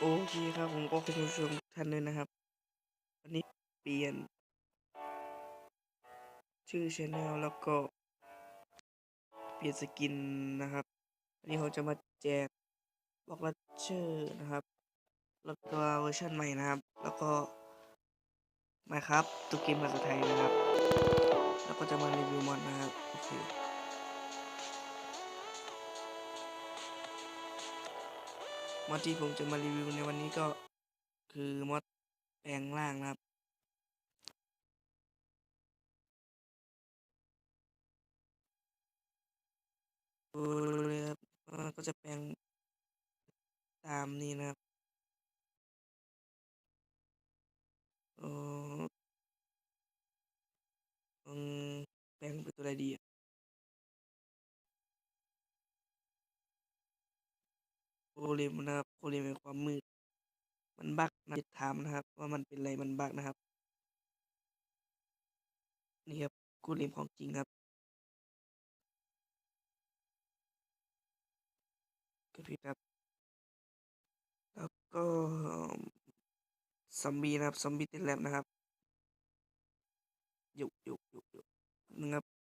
โอเคครับผมก็ขอบคุณผู้ชมท่านด้วยนะครับวันนี้เปลี่ยน ชื่อช anel แล้วก็ เปลี่ยนสกินนะครับวันนี้ผมจะมาแจกบล็อกลัชเชอร์นะครับแล้วก็เวอร์ชันใหม่นะครับ แล้วก็มาครับตัวเกมภาษาไทยนะครับ มอดที่ผมจะมารีวิวในวันนี้ก็คือมอดแปลงร่างนะครับ ดูเลยครับมันก็จะแปลงตามนี้นะครับอออืมแปลงเป็นตัวอะไรดีอะ โคเลมนะครับโคเลมเป็นความมืด มันบักนะถามนะครับ ว่ามันเป็นอะไรมันบักนะครับ นี่ครับโคเลมของจริงครับก็ผิดครับ แล้วก็ซอมบี้นะครับซอมบี้ติดแลบนะครับหยุกหยุกหยุกหยุกนึงครับ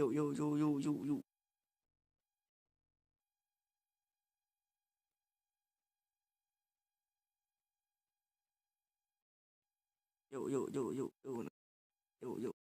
又又又又又又又又又又又又又